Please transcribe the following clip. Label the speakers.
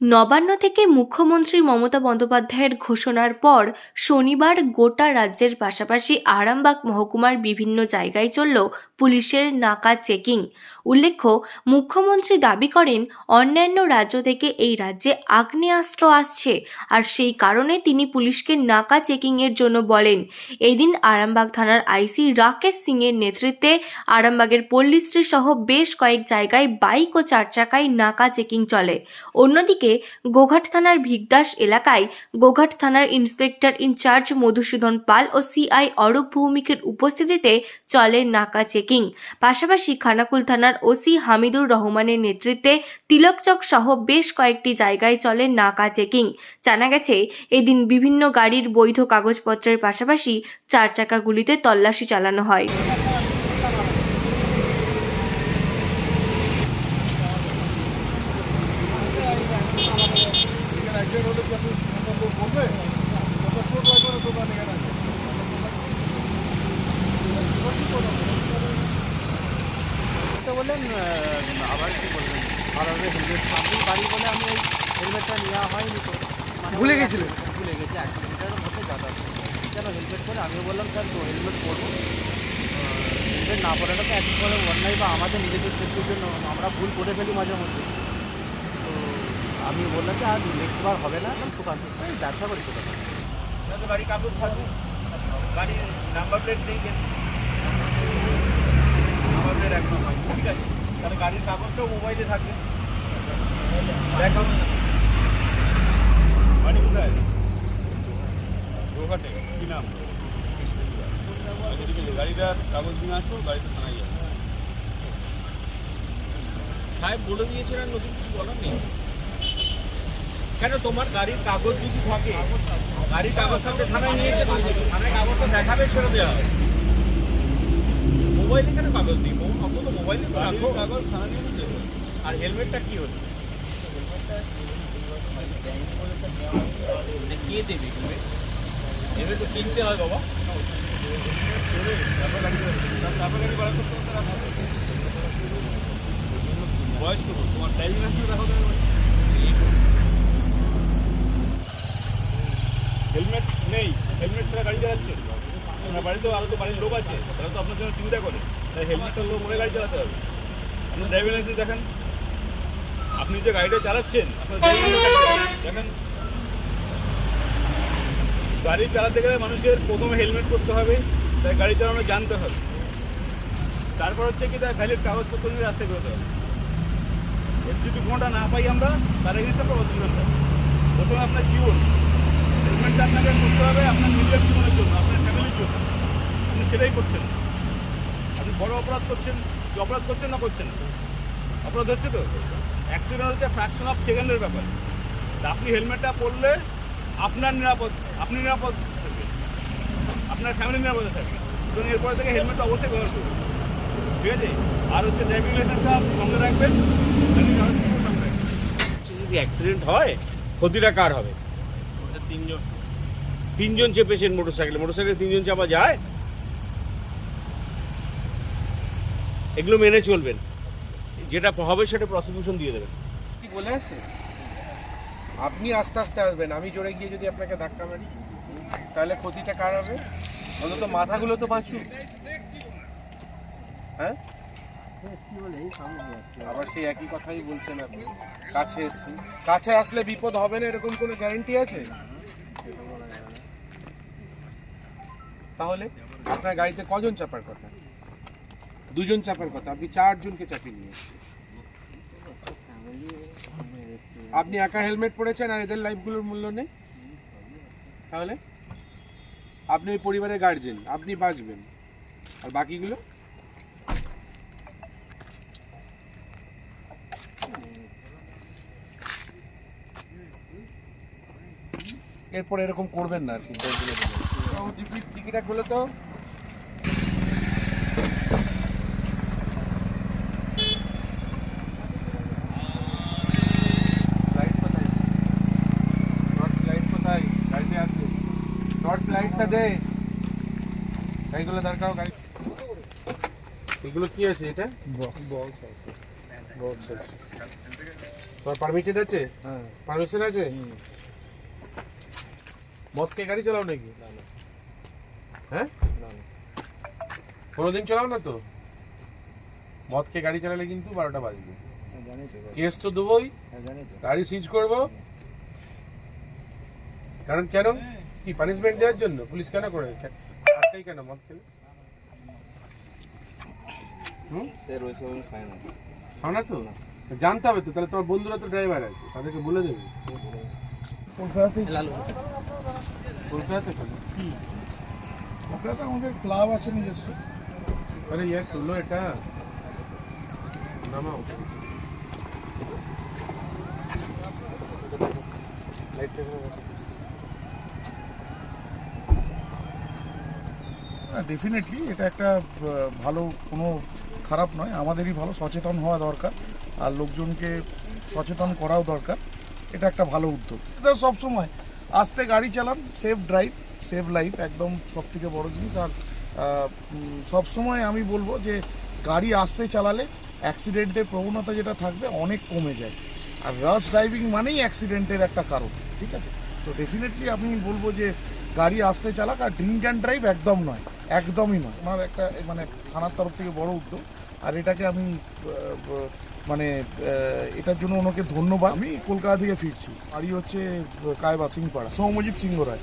Speaker 1: নবান্ন থেকে মুখ্যমন্ত্রী মমতা বন্দ্যোপাধ্যায়ের ঘোষণার পর শনিবার গোটা রাজ্যের পাশাপাশি আরামবাগ মহকুমার বিভিন্ন জায়গায় চলল পুলিশের নাকা চেকিং। উল্লেখ্য, মুখ্যমন্ত্রী দাবি করেন, অন্যান্য রাজ্য থেকে এই রাজ্যে আগ্নেয়াস্ত্র আসছে। আর সেই কারণে তিনি পুলিশকে নাকা চেকিংয়ের জন্য বলেন। এদিন আরামবাগ থানার আইসি রাকেশ সিংয়ের নেতৃত্বে আরামবাগের পল্লীশ্রী সহ বেশ কয়েক জায়গায় বাইক ও চার চাকায় নাকা চেকিং চলে। অন্যদিকে, গোঘাট থানার ভিগদাস এলাকায় গোঘাট থানার inspector in charge Madhusudan Pal O CI Arup ভৌমিকের উপস্থিতিতে চলে নাকা চেকিং। পাশাপাশি খানাকুল থানার ওসি হামিদুর রহমানের নেতৃত্বে তিলকচক সহ বেশ কয়েকটি জায়গায় চলে নাকা চেকিং। জানা গেছে, এদিন বিভিন্ন গাড়ির বৈধ কাগজপত্রের পাশাপাশি চার চাকাগুলিতে তল্লাশি চালানো হয়।
Speaker 2: বললেন আবার কি বলবেন ভালোভাবে হেলমেট আপনি বাড়ি বলে আমি ওই হেলমেটটা নেওয়া হয়নি তো। মানে
Speaker 3: ভুলে গেছিলেন?
Speaker 2: ভুলে গেছি এক কিলোমিটারের মধ্যে যাতায়াত কেন হেলমেট পরে আমিও বললাম স্যার তো হেলমেট পরবো। হেলমেট না পরাটা তো একবারে অন্যায় বা আমাদের নিজেদের সেফটির জন্য আমরা ভুল করে ফেলি মাঝে মধ্যে। তো আমি বললাম যে আর নেক্সট বার হবে না একদম সুকান্ত ব্যবসা করি সুকান্ত
Speaker 4: গাড়ি কাগজ থাকুক গাড়ির নাম্বার প্লেট নেই তাহলে গাড়ির কাগজটাও মোবাইলে থাকবে। দেখো বাড়ি কোথায়? দোকানে কি নাম? ঠিক আছে গাড়িটার কাগজ নিয়ে আসো, গাড়িটা থানায় যাবে সাহেব, বলে দিয়েছিলেন নতুন কিছু বলার নেই। কেন তোমার গাড়ির কাগজ যদি থাকে, গাড়ির কাগজ থাকলে থানায় নিয়ে যেতে থানায় কাগজটা দেখাবে, ছেড়ে দেওয়া হবে। মোবাইলে কেন কাগজ মো- অন্তত মোবাইলে তো রাখো। কাগজ নিয়ে আর হেলমেটটা কি হলো? মানে কে দেবে হেলমেট? হেলমেট তো কিনতে হয় বাবা। তারপর গাড়ি তারপর গাড়ি বার করতে হবে, রাখো। বয়স কত তোমার ড্রাইভিং লাইসেন্স তো হেলমেট নেই হেলমেট ছাড়া গাড়ি চালাচ্ছে। বাড়িতেও আরও তো বাড়ির লোক আছে, তারা তো আপনার জন্য চিন্তা করে। তাই হেলমেটটা লোক করে গাড়ি চালাতে হবে। আপনার ড্রাইভিং লাইসেন্স দেখেন। আপনি যে গাড়িটা চালাচ্ছেন, আপনার দেখেন। গাড়ি চালাতে গেলে মানুষের প্রথমে হেলমেট করতে হবে, তাই গাড়ি চালানো জানতে হবে। তারপর হচ্ছে কি, তার ভ্যালিড কাগজপত্র নিয়ে রাস্তায় বেরোতে হবে। এর যদি কোনোটা না পাই আমরা, তার এগেন্সে আমরা প্রথমে আপনার জীবন। ট্রিটমেন্টটা আপনাকে করতে হবে, আপনার নিজের জীবনের জন্য। আপনার সেটাই করছেন আপনি বড় অপরাধ করছেন কি অপরাধ করছেন না করছেন? অপরাধ হচ্ছে তো? অ্যাক্সিডেন্ট হচ্ছে ফ্র্যাকশন অফ সেকেন্ডের ব্যাপার। তা আপনি হেলমেটটা পরলে আপনার নিরাপদ আপনি নিরাপদ থাকবেন। আপনার ফ্যামিলি নিরাপদে থাকবে। তো এরপরে থেকে হেলমেটটা অবশ্যই ব্যবহার করবেন ঠিক আছে? আর হচ্ছে ড্রাইভিং লাইসেন্সটা সঙ্গে রাখবেন। সঙ্গে রাখবেন। যদি অ্যাক্সিডেন্ট হয় ক্ষতিটা কার হবে? তিনজন। তিনজন চেপেছেন মোটর সাইকেলে মোটর সাইকেলে তিনজন চাপা যায় এগুলো মেনে চলবেন। যেটা হবে সেটা প্রসিকিউশন দিয়ে দেবেন।
Speaker 3: কি বলে আছে? আপনি আস্তে আস্তে আসবেন, আমি জোরে গিয়ে যদি আপনাকে ধাক্কা মারি, তাহলে ক্ষতিটা কার হবে? অন্তত মাথাগুলো তো বাঁচুক হ্যাঁ? আবার সেই একই কথাই বলছেন আপনি। কাছে এসছি। কাছে আসলে বিপদ হবে না, এরকম কোনো গ্যারেন্টি আছে? তাহলে আপনার গাড়িতে কজন চাপার কথা? দুজন চাপার কথা, আপনি চারজনকে চাপিয়ে নিয়ে। আপনি একা হেলমেট পরেছেন আর এদের লাইফগুলোর মূল্য নেই? তাহলে? আপনি ওই পরিবারের গার্জেন আপনি বাঁচবেন। আর বাকিগুলো? এরপর এরকম করবেন না আর কি টিকিট খুলে তো লাইট কোথায় টর্চ লাইট কোথায় গাড়িতে আছে লাইটটা দে। গাড়িগুলো দরকার গাড়ি এগুলো কি আছে এটা? বক্স আছে। বক্স আছে। তোমার পারমিটেড আছে?
Speaker 2: হ্যাঁ।
Speaker 3: পারমিশন আছে? মদ গাড়ি চালাও নাকি?
Speaker 2: না না।
Speaker 3: হ্যাঁ?
Speaker 2: না না।
Speaker 3: কোনোদিন চালাও না তো? মদ খেয়ে গাড়ি চালালে কিন্তু বারোটা বাজবে।
Speaker 2: হ্যাঁ,
Speaker 3: কেস তো দেবোই।
Speaker 2: হ্যাঁ
Speaker 3: গাড়ি সিজ করব। কারণ কেন? কি পানিশমেন্ট দেওয়ার জন্য? পুলিশ কেন করে আটকাই কেন মদ খেলে? তো জানতে হবে তো তাহলে তোমার বন্ধুরা তো ড্রাইভার আছে তাদেরকে বলে দেবে।
Speaker 5: কলকাতাতে
Speaker 2: লালু।
Speaker 3: কলকাতাতে
Speaker 5: আমাদের ক্লাব আছে নিজস্ব।
Speaker 3: আরে ইয়ার শুনলো এটা? নামাও। লাইটটা
Speaker 5: ডেফিনেটলি এটা একটা ভালো কোনো খারাপ নয়। আমাদেরই ভালো সচেতন হওয়া দরকার আর লোকজনকে সচেতন করাও দরকার। এটা একটা ভালো উদ্যোগ। এটা সবসময় আস্তে গাড়ি চালান সেফ ড্রাইভ সেভ লাইফ একদম সব থেকে বড় জিনিস। আর সব সময় আমি বলব যে, গাড়ি আস্তে চালালে অ্যাক্সিডেন্টের প্রবণতা যেটা থাকবে অনেক কমে যায়। আর রাশ ড্রাইভিং মানেই অ্যাক্সিডেন্টের একটা কারণ, ঠিক আছে? তো ডেফিনেটলি আমি বলব যে গাড়ি আসতে চালাক আর ড্রিঙ্ক অ্যান্ড ড্রাইভ একদম নয়, একদমই নয়। ওনার একটা মানে থানার তরফ থেকে বড় উদ্যোগ। আর এটাকে আমি মানে এটার জন্য ওনাকে ধন্যবাদ। আমি কলকাতা থেকে ফিরছি। বাড়ি হচ্ছে কায়বা সিংপাড়া। সৌমজিৎ সিংহ রায়।